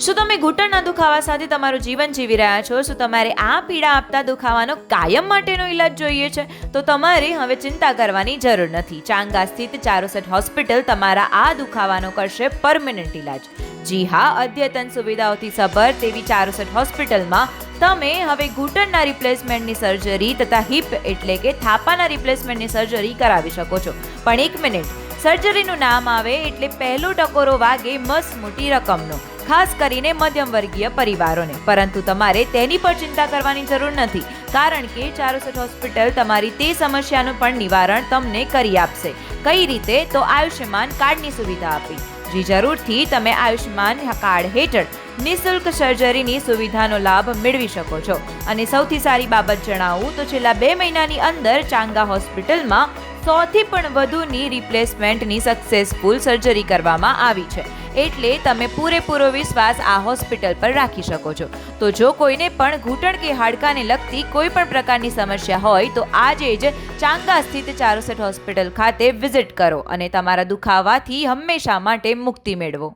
શું તમે ઘૂંટણના દુખાવા સાથે તમારું જીવન જીવી રહ્યા છો? શું તમારે આ પીડા આપતા દુખાવાનો કાયમ માટેનો ઈલાજ જોઈએ છે? તો તમારે હવે ચિંતા કરવાની જરૂર નથી. ચાંગા સ્થિત ચારોસેટ હોસ્પિટલ તમારા આ દુખાવાનો કરશે પરમેનન્ટ ઈલાજ. જી હા, અદ્યતન સુવિધાઓથી સભર તેવી ચારોસેટ હોસ્પિટલમાં તમે હવે ઘૂંટણના રિપ્લેસમેન્ટની સર્જરી તથા હિપ એટલે કે થાપાના રિપ્લેસમેન્ટની સર્જરી કરાવી શકો છો. પણ એક મિનિટ. સર્જરીનું નામ આવે એટલે પહેલો ટકોરો વાગે મસ્ત મોટી રકમનો, ખાસ કરીને મધ્યમ વર્ગીય પરિવારોને. પરંતુ તમારે તેની પર ચિંતા કરવાની જરૂર નથી, કારણ કે ચારોસઠ હોસ્પિટલ તમારી તે સમસ્યાનું પણ નિવારણ તમને કરી આપશે. કઈ રીતે? તો આયુષ્યમાન કાર્ડની સુવિધા આપી. જે જરૂરથી તમે આયુષ્યમાન કાર્ડ હેઠળ નિઃશુલ્ક સર્જરીની સુવિધાનો લાભ મેળવી શકો છો. અને સૌથી સારી બાબત જણાવું તો છેલ્લા બે મહિનાની અંદર ચાંગા હોસ્પિટલમાં સોથી પણ વધુની રિપ્લેસમેન્ટની સક્સેસફુલ સર્જરી કરવામાં આવી છે. એટલે તમે પૂરેપૂરો વિશ્વાસ આ હોસ્પિટલ પર રાખી શકો છો. તો જો કોઈને પણ ઘૂંટણ કે હાડકાને લગતી કોઈ પણ પ્રકારની સમસ્યા હોય, તો આજે જ ચાંગા સ્થિત ચારોસેટ હોસ્પિટલ ખાતે વિઝિટ કરો અને તમારા દુખાવાથી હંમેશા માટે મુક્તિ મેળવો.